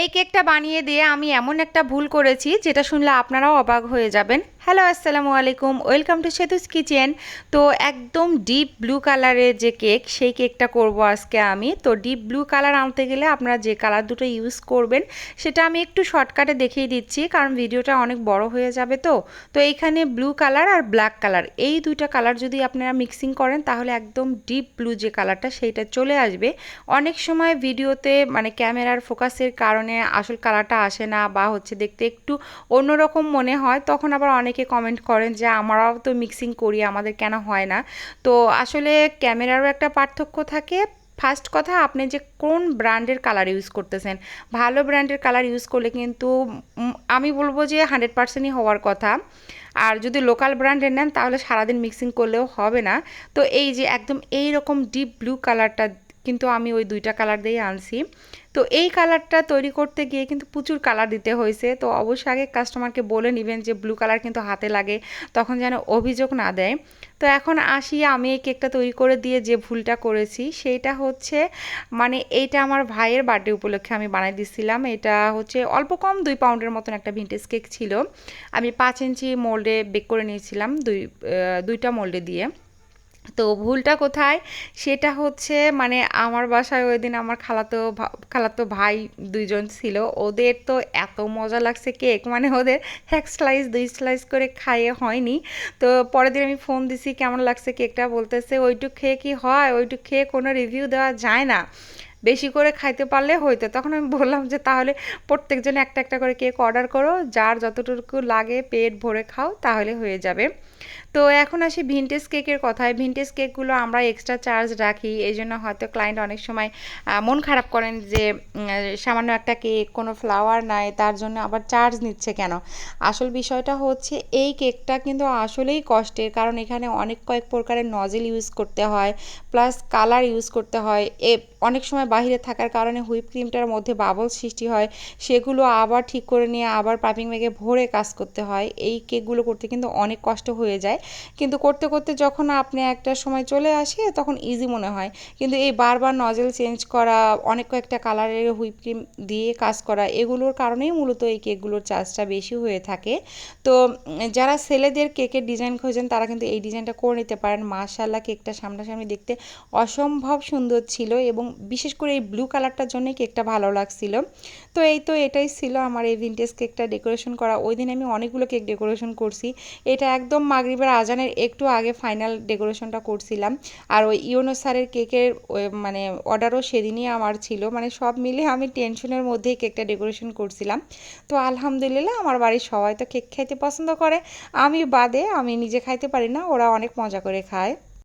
এই কেকটা বানিয়ে দিয়ে আমি এমন একটা ভুল করেছি, যেটা শুনলে আপনারাও অবাক হয়ে যাবেন। হ্যালো, আসসালামু আলাইকুম। Welcome to Setu's kitchen. তো একদম ডিপ ব্লু কালারের যে কেক, সেই কেকটা করব আজকে আমি। তো ডিপ ব্লু কালার আনতে গেলে আপনারা যে কালার দুটো ইউজ করবেন, সেটা আমি একটু শর্টকাটে দেখিয়ে দিচ্ছি, কারণ ভিডিওটা অনেক বড় হয়ে যাবে তো। তো এইখানে ব্লু কালার আর ব্ল্যাক কালার, এই দুইটা কালার যদি আপনারা মিক্সিং করেন, তাহলে একদম ডিপ ব্লু যে কালারটা, সেইটা চলে আসবে। অনেক সময় ভিডিওতে মানে ক্যামেরার ফোকাসের কারণে আসল কালারটা আসে না, বা হচ্ছে দেখতে একটু অন্যরকম মনে হয়, তখন আবার অনেকে কমেন্ট করেন যে আমরাও তো মিক্সিং করি, আমাদের কেন হয় না? তো আসলে ক্যামেরারও একটা পার্থক্য থাকে। ফার্স্ট কথা, আপনি যে কোন ব্র্যান্ডের কালার ইউজ করতেছেন, ভালো ব্র্যান্ডের কালার ইউজ করলে কিন্তু আমি বলব যে হান্ড্রেড পার্সেন্টই হওয়ার কথা। আর যদি লোকাল ব্র্যান্ডের নেন, তাহলে সারাদিন মিক্সিং করলেও হবে না। তো এই যে একদম এই রকম ডিপ ব্লু কালারটা কিন্তু আমি ওই দুইটা কালার দিয়েই আনছি। তো এই কালারটা তৈরি করতে গিয়ে কিন্তু প্রচুর কালার দিতে হয়েছে। তো অবশ্যই আগে কাস্টমারকে বলে নেবেন যে ব্লু কালার কিন্তু হাতে লাগে, তখন যেন অভিযোগ না দেয়। তো এখন আসি, আমি এই কেকটা তৈরি করে দিয়ে যে ভুলটা করেছি, সেইটা হচ্ছে মানে এইটা আমার ভাইয়ের বার্থডে উপলক্ষে আমি বানাই দিছিলাম। এটা হচ্ছে অল্প কম দুই পাউন্ডের মতন একটা ভিন্টেজ কেক ছিল। আমি পাঁচ ইঞ্চি মোল্ডে বেক করে নিয়েছিলাম দুই দুইটা মোল্ডে দিয়ে। তো ভুলটা কোথায়? সেটা হচ্ছে মানে আমার বাসায় ওই দিন আমার খালাতো খালাতো ভাই দুইজন ছিল। ওদের তো এত মজা লাগছে কেক। মানে ওদের এক স্লাইস দুই স্লাইস করে খাইয়ে হয়নি। তো পরের দিন আমি ফোন দিছি, কেমন লাগছে কেকটা? বলতেছে, ওইটুক খেয়ে কি হয়, ওইটুক খেয়ে কোনো রিভিউ দেওয়া যায় না। বেশি করে খাইতে পারলে হইতো। তখন আমি বললাম যে, তাহলে প্রত্যেকজন একটা একটা করে কেক অর্ডার করো। যার যতটুকু লাগে পেট ভরে খাও, তাহলে হয়ে যাবে। তো এখন আসি ভিনটেজ কেকের কথায়। ভিনটেজ কেকগুলো আমরা এক্সট্রা চার্জ রাখি এই জন্য হয়তো ক্লায়েন্ট অনেক সময় মন খারাপ করেন যে সামান্য একটা কেক কোনো ফ্লাওয়ার নাই, তার জন্য আবার চার্জ নিচ্ছে কেন? আসল বিষয়টা হচ্ছে, এই কেকটা কিন্তু আসলেই কষ্টের, কারণ এখানে অনেক কয়েক প্রকারের নজেল ইউজ করতে হয় প্লাস কালার ইউজ করতে হয়। এ, অনেক সময় বাহিরে থাকার কারণে হুইপ ক্রিমটার মধ্যে বাবল সৃষ্টি হয়, সেগুলো আবার ঠিক করে নিয়ে আবার পাইপিং ব্যাগে ভরে কাজ করতে হয়। এই কেকগুলো করতে কিন্তু অনেক কষ্ট হয়ে যায়। কিন্তু করতে করতে যখন আপনি একটা সময় চলে আসে, তখন ইজি মনে হয়। কিন্তু এই বারবার নজেল চেঞ্জ করা, অনেক কয়েকটা কালারের হুইপ ক্রিম দিয়ে কাজ করা, এগুলোর কারণেই মূলত এই কেকগুলোর চার্জটা বেশি হয়ে থাকে। তো যারা ছেলেদের কেকের ডিজাইন খোঁজেন, তারা কিন্তু এই ডিজাইনটা করে নিতে পারেন। মাশাল্লাহ কেকটা সামনাসামনি দেখতে অসম্ভব সুন্দর ছিল এবং বিশেষ করে এই ব্লু কালারটার জন্য কেকটা ভালো লাগছিল। তো এই তো এটাই ছিল আমার এই ভিনটেজ কেকটা ডেকোরেশন করা। ওই দিন আমি অনেকগুলো কেক ডেকোরেশন করছি। এটা একদম মাগরিবের আজানের একটু আগে ফাইনাল ডেকোরেশনটা করছিলাম। আর ওই ইউনো স্যারের কেকের মানে অর্ডারও সেদিনই আমার ছিল। মানে সব মিলে আমি টেনশনের মধ্যেই কেকটা ডেকোরেশন করছিলাম। তো আলহামদুলিল্লাহ আমার বাড়ির সবাই তো কেক খাইতে পছন্দ করে। আমি বাদে আমি নিজে খাইতে পারি না, ওরা অনেক মজা করে খায়।